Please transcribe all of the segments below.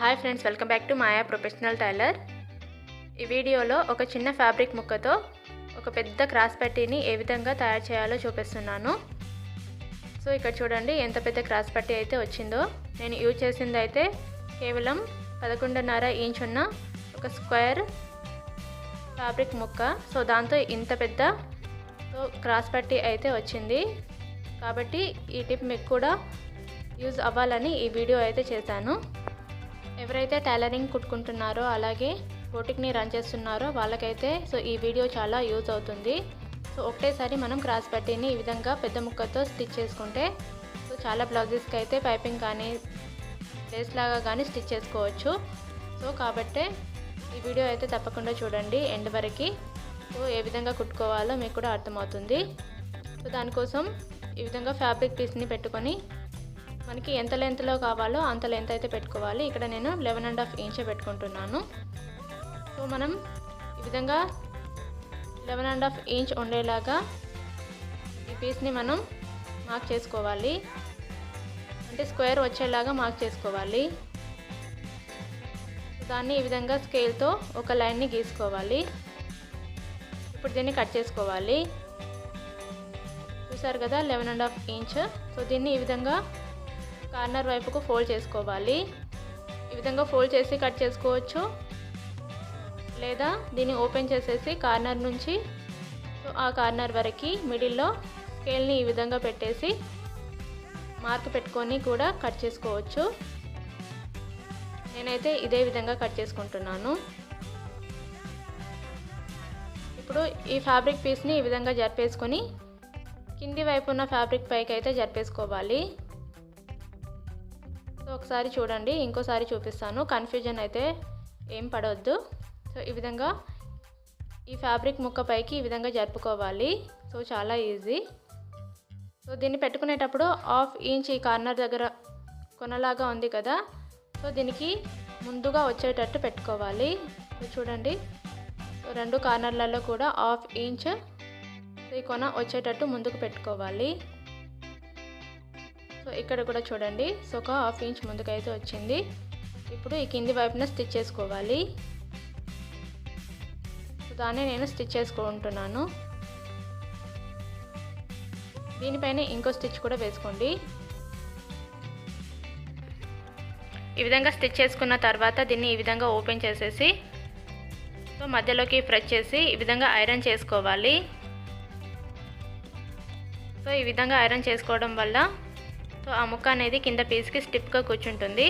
Hi friends welcome back to Maya professional tailor. ఈ వీడియోలో ఒక చిన్న ఫ్యాబ్రిక్ ముక్కతో ఒక పెద్ద క్రాస్ పట్టీని ఏ విధంగా తయారు చేయాలో చూపిస్తున్నాను. సో ఇక్కడ చూడండి ఎంత పెద్ద క్రాస్ పట్టీ అయితే వచ్చిందో. నేను యూజ్ చేసింది అయితే కేవలం పదకొండున్నర ఇంచ్ ఉన్న ఒక స్క్వేర్ ఫ్యాబ్రిక్ ముక్క. సో దాంతో ఇంత పెద్ద సో క్రాస్ పట్టీ అయితే వచ్చింది. కాబట్టి ఈ టిప్ మీకు కూడా యూజ్ అవ్వాలని ఈ వీడియో అయితే చేశాను. ఎవరైతే టైలరింగ్ కుట్టుకుంటున్నారో అలాగే బోటిక్ని రన్ చేస్తున్నారో వాళ్ళకైతే సో ఈ వీడియో చాలా యూజ్ అవుతుంది. సో ఒకటేసారి మనం క్రాస్ పట్టీని ఈ విధంగా పెద్ద ముక్కతో స్టిచ్ చేసుకుంటే సో చాలా బ్లౌజెస్కి అయితే పైపింగ్ కానీ లేస్ లాగా కానీ స్టిచ్ చేసుకోవచ్చు. సో కాబట్టే ఈ వీడియో అయితే తప్పకుండా చూడండి ఎండ్ వరకు. సో ఏ విధంగా కుట్టుకోవాలో మీకు కూడా అర్థమవుతుంది. సో దానికోసం ఈ విధంగా ఫ్యాబ్రిక్ పీస్ని పెట్టుకొని మనకి ఎంత లెంత్లో కావాలో అంత లెంత్ అయితే పెట్టుకోవాలి. ఇక్కడ నేను లెవెన్ అండ్ హాఫ్ ఇంచే పెట్టుకుంటున్నాను. సో మనం ఈ విధంగా లెవెన్ అండ్ హాఫ్ ఇంచ్ ఉండేలాగా ఈ పీస్ని మనం మార్క్ చేసుకోవాలి. అంటే స్క్వేర్ వచ్చేలాగా మార్క్ చేసుకోవాలి. దాన్ని ఈ విధంగా స్కేల్తో ఒక లైన్ని గీసుకోవాలి. ఇప్పుడు దీన్ని కట్ చేసుకోవాలి. చూసారు కదా eleven and half inch. So దీన్ని ఈ విధంగా కార్నర్ వైపుకు ఫోల్డ్ చేసుకోవాలి. ఈ విధంగా ఫోల్డ్ చేసి కట్ చేసుకోవచ్చు. లేదా దీన్ని ఓపెన్ చేసేసి కార్నర్ నుంచి ఆ కార్నర్ వరకు మిడిల్లో స్కేల్ని ఈ విధంగా పెట్టేసి మార్క్ పెట్టుకొని కూడా కట్ చేసుకోవచ్చు. నేనైతే ఇదే విధంగా కట్ చేసుకుంటున్నాను. ఇప్పుడు ఈ ఫ్యాబ్రిక్ పీస్ని ఈ విధంగా జరిపేసుకొని కింది వైపు ఉన్న ఫ్యాబ్రిక్ పైకి అయితే జరిపేసుకోవాలి. సో ఒకసారి చూడండి ఇంకోసారి చూపిస్తాను. కన్ఫ్యూజన్ అయితే ఏం పడవద్దు సో ఈ విధంగా ఈ ఫ్యాబ్రిక్ ముక్క పైకి ఈ విధంగా జరుపుకోవాలి. సో చాలా ఈజీ సో దీన్ని పెట్టుకునేటప్పుడు హాఫ్ ఇంచ్ ఈ కార్నర్ దగ్గర కొనలాగా ఉంది కదా. సో దీనికి ముందుగా వచ్చేటట్టు పెట్టుకోవాలి. సో చూడండి. సో రెండు కార్నర్లలో కూడా హాఫ్ ఇంచ్ ఈ కొన వచ్చేటట్టు ముందుకు పెట్టుకోవాలి. సో ఇక్కడ కూడా చూడండి. సో ఒక హాఫ్ ఇంచ్ ముందుకైతే వచ్చింది. ఇప్పుడు ఈ కింది వైపున స్టిచ్ చేసుకోవాలి. సో దాన్ని నేను స్టిచ్ చేసుకుంటున్నాను. దీనిపైన ఇంకో స్టిచ్ కూడా వేసుకోండి. ఈ విధంగా స్టిచ్ చేసుకున్న తర్వాత దీన్ని ఈ విధంగా ఓపెన్ చేసేసి సో మధ్యలోకి ఫ్రెష్ చేసి ఈ విధంగా ఐరన్ చేసుకోవాలి. సో ఈ విధంగా ఐరన్ చేసుకోవడం వల్ల సో ఆ ముక్క అనేది కింద పీస్కి స్టిప్గా కూర్చుంటుంది.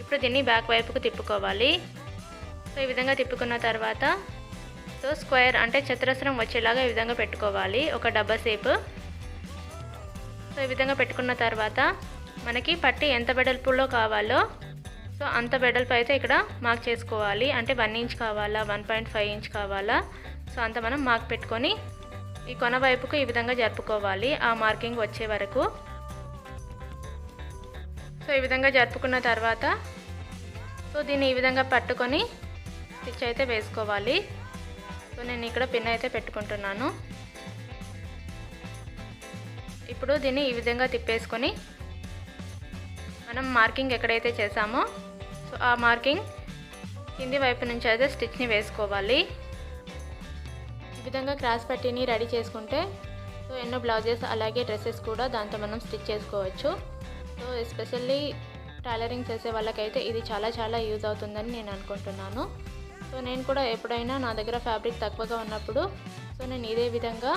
ఇప్పుడు దీన్ని బ్యాక్ వైపుకు తిప్పుకోవాలి. సో ఈ విధంగా తిప్పుకున్న తర్వాత సో స్క్వేర్ అంటే చతురస్రం వచ్చేలాగా ఈ విధంగా పెట్టుకోవాలి. ఒక డబ్బా సేపు సో ఈ విధంగా పెట్టుకున్న తర్వాత మనకి పట్టి ఎంత వెడల్పులో కావాలో సో అంత వెడల్పు అయితే ఇక్కడ మార్క్ చేసుకోవాలి. అంటే వన్ ఇంచ్ కావాలా వన్ పాయింట్ ఫైవ్ ఇంచ్ కావాలా సో అంత మనం మార్క్ పెట్టుకొని ఈ కొన వైపుకు ఈ విధంగా జరుపుకోవాలి. ఆ మార్కింగ్ వచ్చే వరకు. సో ఈ విధంగా జరుపుకున్న తర్వాత సో దీన్ని ఈ విధంగా పట్టుకొని స్టిచ్ అయితే వేసుకోవాలి. సో నేను ఇక్కడ పిన్ అయితే పెట్టుకుంటున్నాను. ఇప్పుడు దీన్ని ఈ విధంగా తిప్పేసుకొని మనం మార్కింగ్ ఎక్కడైతే చేసామో సో ఆ మార్కింగ్ కింది వైపు నుంచి అయితే స్టిచ్ని వేసుకోవాలి. ఈ విధంగా క్రాస్ పట్టీని రెడీ చేసుకుంటే సో ఎన్నో బ్లౌజెస్ అలాగే డ్రెస్సెస్ కూడా దాంతో మనం స్టిచ్ చేసుకోవచ్చు. సో ఎస్పెషల్లీ టైలరింగ్ చేసే వాళ్ళకైతే ఇది చాలా చాలా యూజ్ అవుతుందని నేను అనుకుంటున్నాను. సో నేను కూడా ఎప్పుడైనా నా దగ్గర ఫ్యాబ్రిక్ తక్కువగా ఉన్నప్పుడు సో నేను ఇదే విధంగా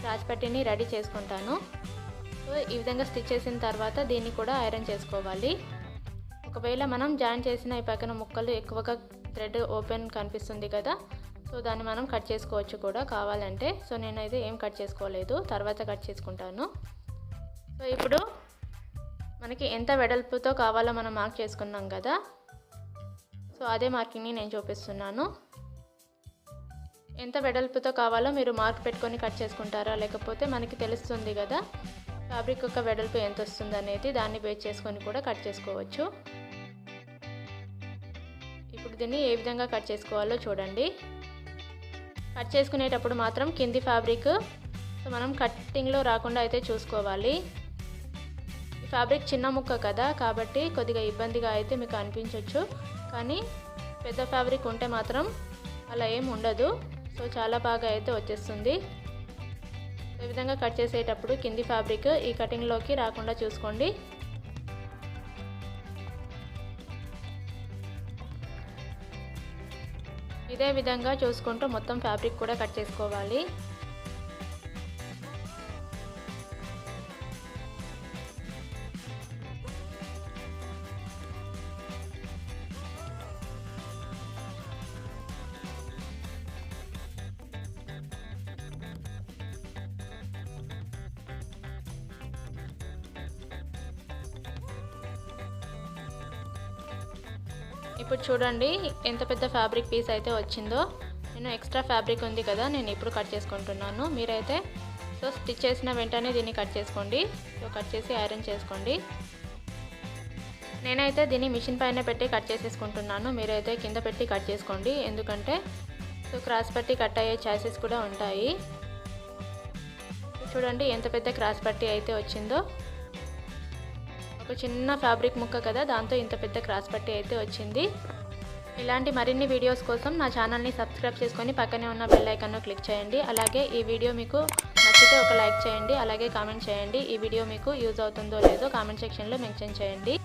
క్రాస్ పట్టీని రెడీ చేసుకుంటాను. సో ఈ విధంగా స్టిచ్ చేసిన తర్వాత దీన్ని కూడా ఐరన్ చేసుకోవాలి. ఒకవేళ మనం జాయిన్ చేసిన ఈ పక్కన ముక్కలు ఎక్కువగా థ్రెడ్ ఓపెన్ కనిపిస్తుంది కదా సో దాన్ని మనం కట్ చేసుకోవచ్చు కూడా కావాలంటే. సో నేనైతే ఏం కట్ చేసుకోలేదు తర్వాత కట్ చేసుకుంటాను. సో ఇప్పుడు మనకి ఎంత వెడల్పుతో కావాలో మనం మార్క్ చేసుకున్నాం కదా. సో అదే మార్కింగ్ని నేను చూపిస్తున్నాను. ఎంత వెడల్పుతో కావాలో మీరు మార్క్ పెట్టుకొని కట్ చేసుకుంటారా? లేకపోతే మనకి తెలుస్తుంది కదా ఫ్యాబ్రిక్ యొక్క వెడల్పు ఎంత వస్తుంది అనేది దాన్ని బేస్ చేసుకొని కూడా కట్ చేసుకోవచ్చు. ఇప్పుడు దీన్ని ఏ విధంగా కట్ చేసుకోవాలో చూడండి. కట్ చేసుకునేటప్పుడు మాత్రం కింది ఫ్యాబ్రిక్ సో మనం కట్టింగ్లో రాకుండా అయితే చూసుకోవాలి. ఫ్యాబ్రిక్ చిన్న ముక్క కదా కాబట్టి కొద్దిగా ఇబ్బందిగా అయితే మీకు అనిపించవచ్చు కానీ పెద్ద ఫ్యాబ్రిక్ ఉంటే మాత్రం అలా ఏం ఉండదు. సో చాలా బాగా అయితే వచ్చేస్తుంది. ఈ విధంగా కట్ చేసేటప్పుడు కింది ఫ్యాబ్రిక్ ఈ కటింగ్లోకి రాకుండా చూసుకోండి. ఇదే విధంగా చూసుకుంటూ మొత్తం ఫ్యాబ్రిక్ కూడా కట్ చేసుకోవాలి. ఇప్పుడు చూడండి ఎంత పెద్ద ఫ్యాబ్రిక్ పీస్ అయితే వచ్చిందో. నేను ఎక్స్ట్రా ఫ్యాబ్రిక్ ఉంది కదా నేను ఇప్పుడు కట్ చేసుకుంటున్నాను. మీరైతే సో స్టిచ్ చేసిన వెంటనే దీన్ని కట్ చేసుకోండి. సో కట్ చేసి ఐరన్ చేసుకోండి. నేనైతే దీన్ని మిషన్ పైన పెట్టి కట్ చేసేసుకుంటున్నాను. మీరైతే కింద పెట్టి కట్ చేసుకోండి. ఎందుకంటే సో క్రాస్ పట్టి కట్ అయ్యే ఛాయిసెస్ కూడా ఉంటాయి. చూడండి ఎంత పెద్ద క్రాస్ పట్టి అయితే వచ్చిందో. ఒక చిన్న ఫ్యాబ్రిక్ ముక్క కదా దాంతో ఇంత పెద్ద క్రాస్ పట్టి అయితే వచ్చింది. ఇలాంటి మరిన్ని వీడియోస్ కోసం నా ఛానల్ని సబ్స్క్రైబ్ చేసుకొని పక్కనే ఉన్న బెల్ ఐకాన్ను క్లిక్ చేయండి. అలాగే ఈ వీడియో మీకు నచ్చితే ఒక లైక్ చేయండి అలాగే కామెంట్ చేయండి. ఈ వీడియో మీకు యూజ్ అవుతుందో లేదో కామెంట్ సెక్షన్లో మెన్షన్ చేయండి.